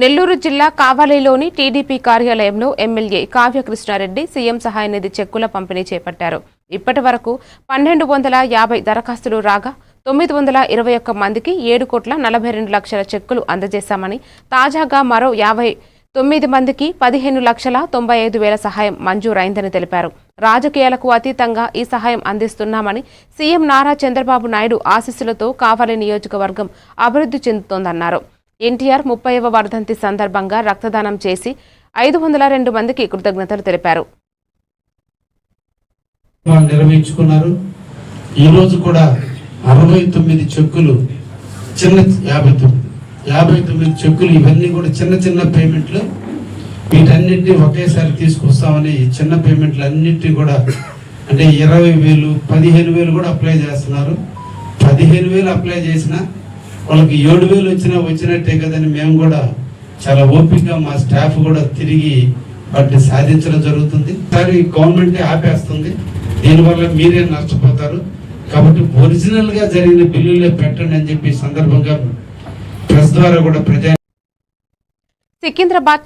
నెల్లూరు జిల్లా కావలిలోని టీడీపీ కార్యాలయంలో ఎమ్మెల్యే కావ్యకృష్ణారెడ్డి సీఎం సహాయ నిధి చెక్కుల పంపిణీ చేపట్టారు. ఇప్పటి వరకు పన్నెండు వందల యాభై దరఖాస్తులు రాగా తొమ్మిది వందల ఇరవై ఒక్క మందికి ఏడు కోట్ల నలభై రెండు లక్షల చెక్కులు అందజేశామని తాజాగా మరో యాభై తొమ్మిది మందికి పదిహేను లక్షల తొంభై ఐదు వేల సహాయం మంజూరైందని తెలిపారు. రాజకీయాలకు అతీతంగా ఈ సహాయం అందిస్తున్నామని సీఎం నారా చంద్రబాబు నాయుడు ఆశీస్సులతో కావలి నియోజకవర్గం అభివృద్ధి చెందుతోందన్నారు. ఎన్టీఆర్ ముప్పైవ వర్ధంతి సందర్భంగా రక్తదానం చేసి ఐదు వందల రెండు మందికి కృతజ్ఞతలు తెలిపారు. వాళ్ళు నిర్వహించుకున్నారు. ఈ రోజు కూడా అరవై తొమ్మిది చెక్కులు చిన్న యాభై తొమ్మిది యాభై తొమ్మిది చెక్కులు ఇవన్నీ కూడా చిన్న చిన్న పేమెంట్లు. వీటన్నిటిని ఒకేసారి తీసుకొస్తామని చిన్న పేమెంట్లు అన్నిటిని కూడా అంటే ఇరవై వేలు పదిహేను వేలు కూడా అప్లై చేస్తున్నారు. పదిహేను వేలు అప్లై చేసిన వాళ్ళకి ఏడు వేలు వచ్చినా వచ్చినట్టే కదని మేము కూడా చాలా ఓపికగా మా స్టాఫ్ కూడా తిరిగి వాటిని సాధించడం జరుగుతుంది. సరే గవర్నమెంటే ఆపేస్తుంది. దీనివల్ల మీరే నష్టపోతారు. కాబట్టి ఒరిజినల్గా జరిగిన బిల్లులే పెట్టండి అని చెప్పి సందర్భంగా ప్రెస్ ద్వారా కూడా ప్రజా సికింద్రాబాద్